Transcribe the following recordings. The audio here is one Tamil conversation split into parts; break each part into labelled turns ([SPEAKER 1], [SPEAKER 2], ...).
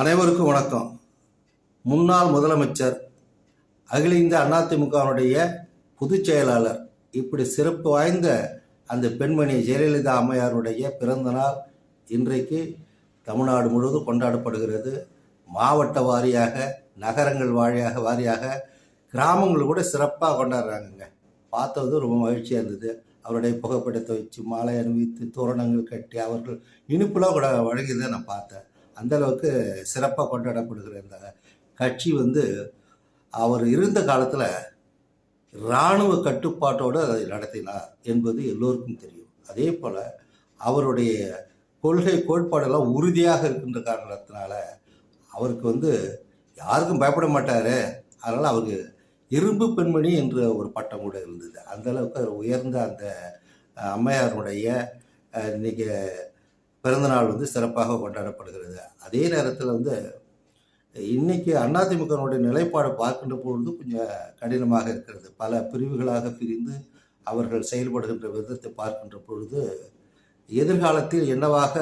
[SPEAKER 1] அனைவருக்கும் வணக்கம். முன்னாள் முதலமைச்சர் அகில இந்திய அதிமுகவினுடைய பொதுச் செயலாளர் இப்படி சிறப்பு வாய்ந்த அந்த பெண்மணி ஜெயலலிதா அம்மையாருடைய பிறந்த நாள் இன்றைக்கு தமிழ்நாடு முழுவதும் கொண்டாடப்படுகிறது. மாவட்ட வாரியாக நகரங்கள் வாரியாக வாரியாக கிராமங்கள் கூட சிறப்பாக கொண்டாடுறாங்கங்க. பார்த்தது ரொம்ப மகிழ்ச்சியாக இருந்தது. அவருடைய புகைப்படத்தை வச்சு மாலை அணிவித்து தோரணங்கள் கட்டி அவர்கள் இனிப்புலாம் கூட வழங்கியதை நான் பார்த்தேன். அந்த அளவுக்கு சிறப்பாக கொண்டாடப்படுகிற இந்த கட்சி வந்து அவர் இருந்த காலத்தில் இராணுவ கட்டுப்பாட்டோடு அதை நடத்தினார் என்பது எல்லோருக்கும் தெரியும். அதே போல் அவருடைய கொள்கை கோட்பாடெல்லாம் உறுதியாக இருக்கின்ற காரணத்தினால அவருக்கு வந்து யாருக்கும் பயப்பட மாட்டார். அதனால் அவருக்கு இரும்பு பெண்மணி என்ற ஒரு பட்டம் கூட இருந்தது. அந்த அளவுக்கு உயர்ந்த அந்த அம்மையாருடைய இன்றைக்கி பிறந்தநாள் வந்து சிறப்பாக கொண்டாடப்படுகிறது. அதே நேரத்தில் வந்து இன்னைக்கு அதிமுகனுடைய நிலைப்பாடு பார்க்கின்ற பொழுது கொஞ்சம் கடினமாக இருக்கிறது. பல பிரிவுகளாக பிரிந்து அவர்கள் செயல்படுகின்ற விதத்தை பார்க்கின்ற பொழுது எதிர்காலத்தில் என்னவாக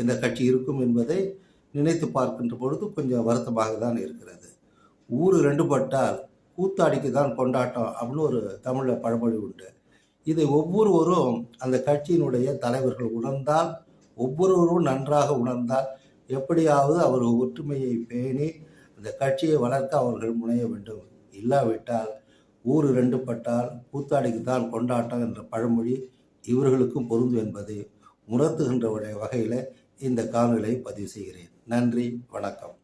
[SPEAKER 1] இந்த கட்சி இருக்கும் என்பதை நினைத்து பார்க்கின்ற பொழுது கொஞ்சம் வருத்தமாக தான் இருக்கிறது. ஊர் ரெண்டு பட்டால் கூத்தாடிக்கு தான் கொண்டாட்டம் அப்படின்னு ஒரு தமிழில் பழமொழி உண்டு. இதை ஒவ்வொருவரும் அந்த கட்சியினுடைய தலைவர்கள் உணர்ந்தால் ஒவ்வொருவரும் நன்றாக உணர்ந்தால் எப்படியாவது அவர் ஒற்றுமையை பேணி அந்த கட்சியை வளர்க்க அவர்கள் முனைய வேண்டும். இல்லாவிட்டால் ஊர் இரண்டு பட்டால் கூத்தாடிக்கு தான் கொண்டாட்டம் என்ற பழமொழி இவர்களுக்கும் பொருந்தும் என்பதை உணர்த்துகின்ற வகையில் இந்த காணொலியை பதிவு செய்கிறேன். நன்றி வணக்கம்.